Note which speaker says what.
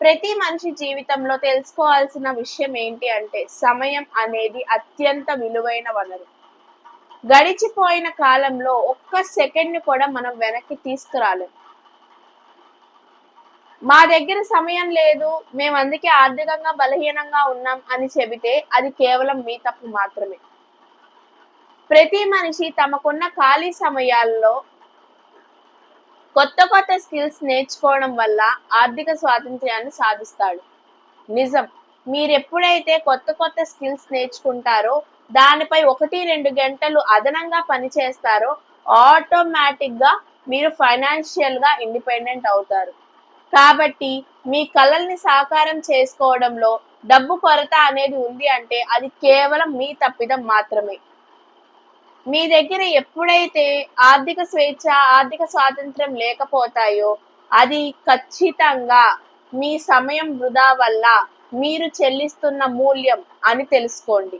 Speaker 1: ప్రతి మనిషి జీవితంలో తెలుసుకోవాల్సిన విషయం ఏంటి అంటే సమయం అనేది అత్యంత విలువైన వనరు. గడిచిపోయిన కాలంలో ఒక్క సెకండ్ కూడా మనం వెనక్కి తీసుకురాలేం. మా దగ్గర సమయం లేదు మేము అందుకే ఆర్థికంగా బలహీనంగా ఉన్నాం అని చెబితే అది కేవలం మీ తప్పు మాత్రమే. ప్రతి మనిషి తమకున్న ఖాళీ సమయాల్లో కొత్త కొత్త స్కిల్స్ నేర్చుకోవడం వల్ల ఆర్థిక స్వాతంత్ర్యాన్ని సాధిస్తాడు. నిజం. మీరెప్పుడైతే కొత్త కొత్త స్కిల్స్ నేర్చుకుంటారో దానిపై ఒకటి రెండు గంటలు అదనంగా పనిచేస్తారో ఆటోమేటిక్గా మీరు ఫైనాన్షియల్గా ఇండిపెండెంట్ అవుతారు. కాబట్టి మీ కళల్ని సాకారం చేసుకోవడంలో డబ్బు కొరత అనేది ఉంది అంటే అది కేవలం మీ తప్పిదం మాత్రమే. మీ దగ్గర ఎప్పుడైతే ఆర్థిక స్వేచ్ఛ ఆర్థిక స్వాతంత్రం లేకపోతాయో అది ఖచ్చితంగా మీ సమయం వృధా వల్ల మీరు చెల్లిస్తున్న మూల్యం అని తెలుసుకోండి.